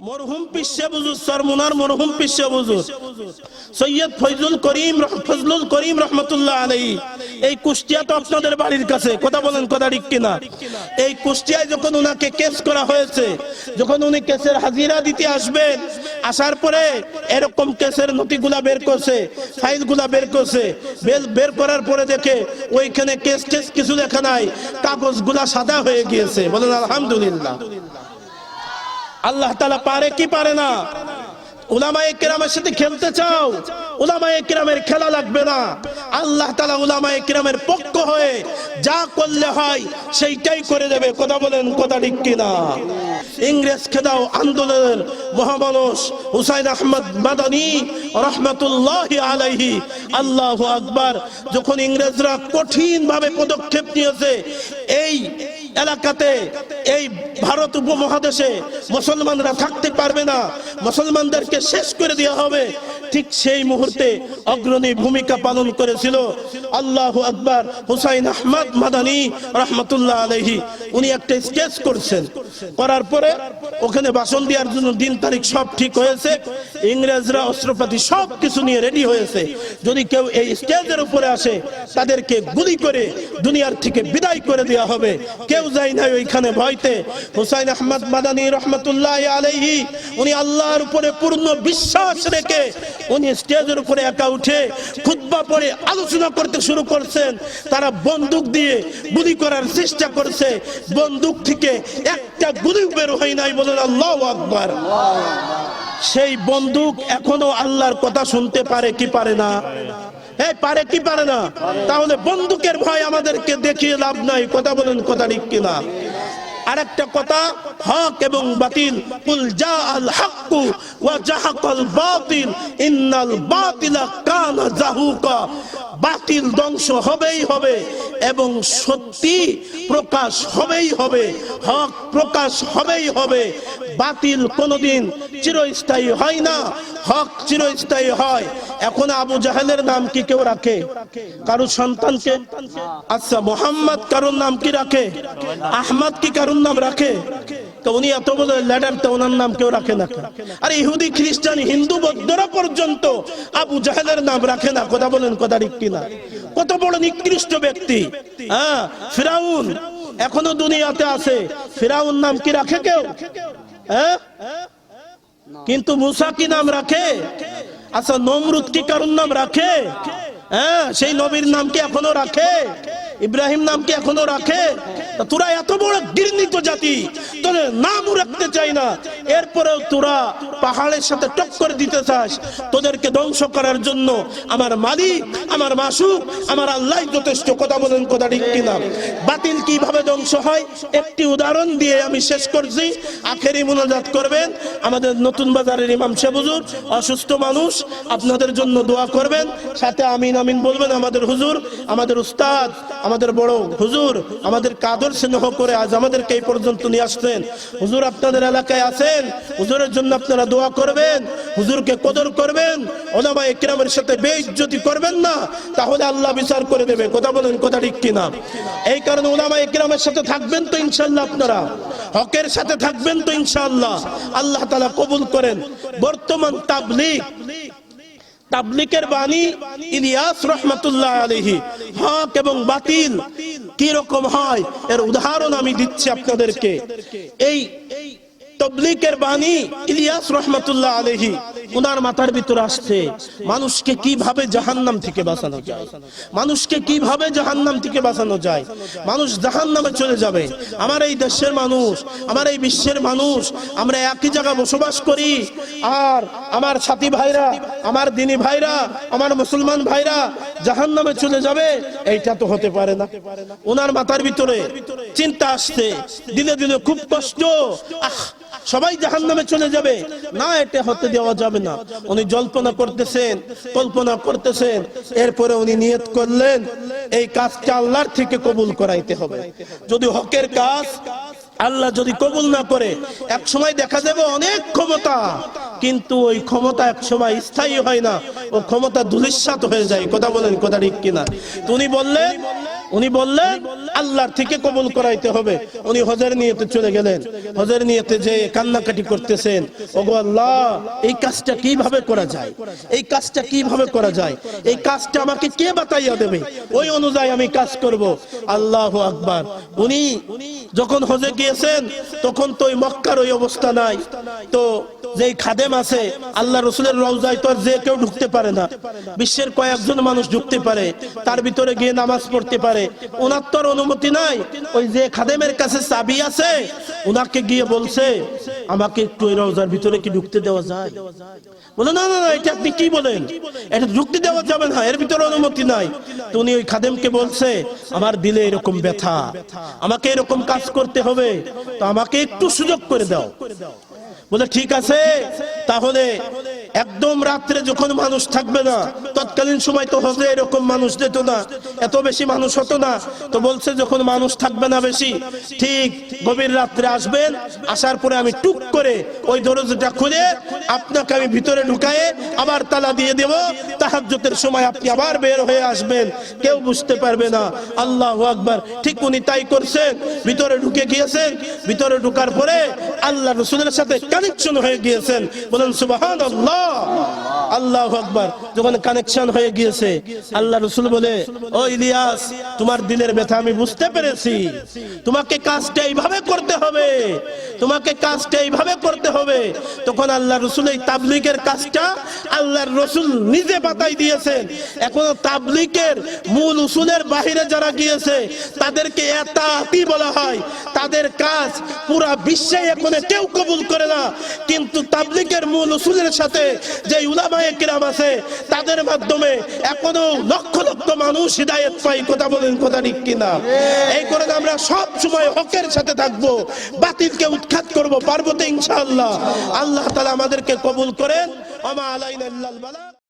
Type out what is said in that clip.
মরহুম পিসে বুজুর সরমুনার মরহুম পিসে বুজুর সৈয়দ ফৈজুল করিম ফজলুল করিম রহমতুল্লাহ আলাই এই কুষ্টিয়া তো আপনাদের বাড়ির কাছে, কথা বলেন কথা ঠিক কিনা? এই কুষ্টিয়ায় যখন উনাকে কেস করা হয়েছে, যখন উনি কেসের হাজিরা দিতে আসবেন, আসার পরে এরকম কেসের নথিগুলা বের করছে, ফাইলগুলা বের করছে বেল- বের করার পরে দেখে ওইখানে কেস টেস কিছু লেখা নাই, কাগজগুলা সাদা হয়ে গিয়েছে। বলেন, আলহামদুলিল্লাহ। আল্লাহ তালা পারে কি পারে না? উলামায়ে কেরামের সাথে খেলতে চাও? উলামায়ে কেরামের খেলা লাগবে না। আল্লাহ তালা উলামায়ে কেরামের পক্ষ হয়ে যা করলে হয় সেইটাই করে দেবে। কথা বলেন, কথা ঠিক কিনা? ইংরেজ খেদাও আন্দোলনের মহামানস হুসাইন আহমদ মাদানী রহমতুল্লাহ আলাইহি আল্লাহ আকবার, যখন ইংরেজরা কঠিন ভাবে পদক্ষেপ নিয়েছে, এই এলাকাতে এই ভারত উপমহাদেশে মুসলমানরা থাকতে পারবে না। মুসলমানদেরকে শেষ করে দেওয়া হবে। ঠিক সেই মুহূর্তে অগ্রণী ভূমিকা পালন করেছিল আল্লাহ আকবার হুসাইন আহমদ মাদানী রহমতুল্লাহ আলহি উনি একটা স্কেচ করছেন। করার পরে ওখানে ভাষণ দেওয়ার জন্য দিন তারিখ সব ঠিক হয়েছে। ইংরেজরা, অস্ত্রপাতি সব কিছু নিয়ে রেডি হয়েছে। যদি কেউ এই স্টেজের উপরে আসে, তাদেরকে গুলি করে দুনিয়ার থেকে বিদায় করে দেওয়া হবে। কেউ যায় না ওইখানে ভয়তে। হুসাইন আহমদ মাদানী রহমতুল্লাহ আলাইহি, উনি আল্লাহর উপরে পূর্ণ বিশ্বাস রেখে উনি স্টেজের উপরে একা উঠে খুতবা পড়ে আলোচনা করতে শুরু করছেন। তারা বন্দুক দিয়ে গুলি করার চেষ্টা করছে। বন্দুক থেকে একটা গুলি বের হয় নাই বলেন আল্লাহ আকবার। সেই বন্দুক এখনও আল্লাহর কথা শুনতে পারে কি পারে না? এই, পারে কি পারে না? তাহলে বন্দুকের ভয় আমাদেরকে দেখিয়ে লাভ নাই। কথা বলেন, কথা ঠিক কিনা? আরেকটা কথা, হক এবং বাতিল। কুল জা আল হাক্কু ওয়া জাহাকাল বাতিল। ইন্নাল বাতিলা কানা জাহুকা। বাতিল ধ্বংস হবেই হবে এবং সত্যি প্রকাশ হবেই হবে, হক প্রকাশ হবেই হবে। বাতিল কোনোদিন চিরস্থায়ী হয় না, হক চিরস্থায়ী হয়। এখন আবু জাহেলের নাম কি কেউ রাখে? কারও সন্তানকে? আচ্ছা মোহাম্মদ কারোর নাম কি রাখে? আহমদ কি কারোর নাম রাখে? তো উনি এত বড় লেডার তো ওনার নাম কেউ রাখে না। আর ইহুদি, খ্রিস্টান, হিন্দু, বৌদ্ধরা পর্যন্ত আবু জাহেলের নাম রাখে না। কথা বলেন, কথা ঠিক কিনা? কত বড় নিকৃষ্ট ব্যক্তি। হ্যাঁ ফিরাউন এখনও দুনিয়াতে আছে। ফিরাউন নাম কি রাখে কেউ? হ্যাঁ? কিন্তু মুসা কি নাম রাখে? আচ্ছা নমরুদ কি কারুর নাম রাখে? হ্যাঁ সেই নবীর নাম কি এখনও রাখে? ইব্রাহিম নাম কি এখনও রাখে। তোরা এত বড় ঘৃণিত জাতি, তোদের নামও রাখতে চাই না। এরপরেও তোরা পাহাড়ের সাথে টক্কর দিতে চাস। তোদেরকে ধ্বংস করার জন্য আমার মালিক, আমার মাসুক, আমার আল্লাহ যথেষ্ট কথা বলেন, কথা ঠিক কিনা। বাতিল কীভাবে ধ্বংস হয়? একটি উদাহরণ দিয়ে আমি শেষ করছি। আখেরি মোনাজাত করবেন। আমাদের নতুন বাজারের ইমাম সেবুজুর অসুস্থ মানুষ, আপনাদের জন্য দোয়া করবেন। সাথে আমিন আমিন বলবেন আমাদের হুজুর, আমাদের উস্তাদ আমাদের বড় হুজুর আমাদের কাদর স্নেহ করে আজ আমাদেরকে এই পর্যন্ত নিয়ে আসছেন হুজুর আপনাদের এলাকায় আছেন, হুজুরের জন্য আপনারা দোয়া করবেন, হুজুরকে কদর করবেন, ওলামা একরামের সাথে বেইজ্জতি করবেন না, তাহলে আল্লাহ বিচার করে দেবে কথা বলেন, কথা ঠিক কিনা? এই কারণে ওলামা একরামের সাথে থাকবেন তো ইনশাল্লাহ আপনারা। হকের সাথে থাকবেন তো ইনশাআল্লাহ। আল্লাহ তালা কবুল করেন। বর্তমান তাবলিগ তাবলিকের বাণী ইলিয়াস রহমতুল্লাহ আলহি হক এবং বাতিল কি রকম হয়? এর উদাহরণ আমি দিচ্ছি আপনাদেরকে। এই তবলিকের বাণী ইলিয়াস রহমতুল্লাহ আলহি উনার মাথার ভিতর আসছে, মানুষকে কীভাবে জাহান্নাম থেকে বাঁচানো যায়? মানুষকে কীভাবে জাহান্নাম থেকে বাঁচানো যায়? মানুষ জাহান্নামে চলে যাবে। আমার এই দেশের মানুষ, আমার এই বিশ্বের মানুষ, আমরা একই জায়গায় বসবাস করি। আর আমার সাথী ভাইরা, আমার দিনী ভাইরা, আমার মুসলমান ভাইরা জাহান্নামে চলে যাবে, এইটা তো হতে পারে না। ওনার মাথার ভিতরে চিন্তা আসছে। দিলে দিলে খুব কষ্ট। আহ সবাই জাহান নামে চলে যাবে। না, এটা হতে দেওয়া যাবে না। উনি জল্পনা করতেছেন, কল্পনা করতেছেন। এরপরে উনি নিয়ত করলেন, এই কাজটা আল্লাহর থেকে কবুল করাইতে হবে। যদি হকের কাজ, আল্লাহ যদি কবুল না করে এক সময় দেখা যাবে অনেক ক্ষমতা, কিন্তু ওই ক্ষমতা এক সময় স্থায়ী হয় না। ও ক্ষমতা ধুলিস্বাত হয়ে যায়। কথা বলেন, কথা ঠিক কিনা? তো উনি বললেন উনি বললেন, আল্লাহর থেকে কবুল করাইতে হবে। উনি হজের নিয়েতে চলে গেলেন। হজের নিয়েতে যে কান্নাকাটি করতেছেন, ওগো আল্লাহ, এই কাজটা কীভাবে করা যায়? এই কাজটা কীভাবে করা যায়? এই কাজটা আমাকে কে বাতাইয়া দেবে? ওই অনুযায়ী আমি কাজ করব। আল্লাহ আকবার। উনি যখন হজে গিয়েছেন, তখন তো ওই মক্কার ওই অবস্থা নাই। তো যেই খাদেম আছে, আল্লাহ রসুলের রওজায় তো আর যে কেউ ঢুকতে পারে না। বিশ্বের কয়েকজন মানুষ ঢুকতে পারে। তার ভিতরে গিয়ে নামাজ পড়তে পারে। ওনার তো অনুমতি নাই। ওই যে খাদেমের কাছে চাবি আছে, ওনাকে গিয়ে বলছে, আমাকে একটু ওই রওজার ভিতরে কি ঢুকতে দেওয়া যায়? বলে, না না না, এটা আপনি কি বলেন? এটা ঢুকতে দেওয়া যাবে না, এর ভিতরে অনুমতি নাই। তো উনি ওই খাদেমকে বলছে, আমার দিলে এরকম ব্যথা, আমাকে এরকম কাজ করতে হবে, তো আমাকে একটু সুযোগ করে দাও। বলে, ঠিক আছে, তাহলে একদম রাত্রে যখন মানুষ থাকবে না, তৎকালীন সময় তো হজে এরকম মানুষ যেত না, এত বেশি মানুষ হতো না। তো বলছে যখন মানুষ থাকবে না বেশি, ঠিক গভীর রাত্রে আসবেন, আসার পরে আমি টুক করে ওই দরজাটা খুলে আপনাকে আমি ভিতরে ঢুকায়ে আবার তালা দিয়ে দেব। তাহাজ্জুদের সময় আপনি আবার বের হয়ে আসবেন, কেউ বুঝতে পারবে না। আল্লাহ আকবার, ঠিক উনি তাই করছেন। ভিতরে ঢুকে গিয়েছেন, ভিতরে ঢুকার পরে আল্লাহ রসুলের সাথে কানেকশন হয়ে গিয়েছেন। বলেন সুবাহান আল্লাহ আল্লাহ আকবার। যখন কানেকশন হয়ে গিয়েছে, আল্লাহ রসুল বলে, ও ইলিয়াস, তোমার দিলের ব্যথা আমি বুঝতে পেরেছি। তোমাকে কাজটা এইভাবে করতে হবে। তোমাকে কাজটা এইভাবে করতে হবে। তখন আল্লাহ রসুল এই তাবলিকের কাজটা আল্লাহর রসুল নিজে বাতাই দিয়েছেন। এখনও তাবলিকের মূল উসুলের বাহিরে যারা গিয়েছে, তাদেরকে এতাতি বলা হয়। তাদের কাজ পুরা বিশ্বে এখন কেউ কবুল করে না। কিন্তু তাবলিকের মূল উসুলের সাথে যে উলামায়ে কিরাম আছে, তাদের মাধ্যমে এখনও লক্ষ লক্ষ মানুষ হৃদায়ত পাই কথা বলেন কথা ঠিক কিনা? এই করে আমরা সব সময় হকের সাথে থাকব, বাতিলকে উৎখাত করব পার্বতী ইনশাআল্লাহ। আল্লাহ তাআলা আমাদেরকে কবুল করেন। আমা আলাইনা ইল্লাল বালাগ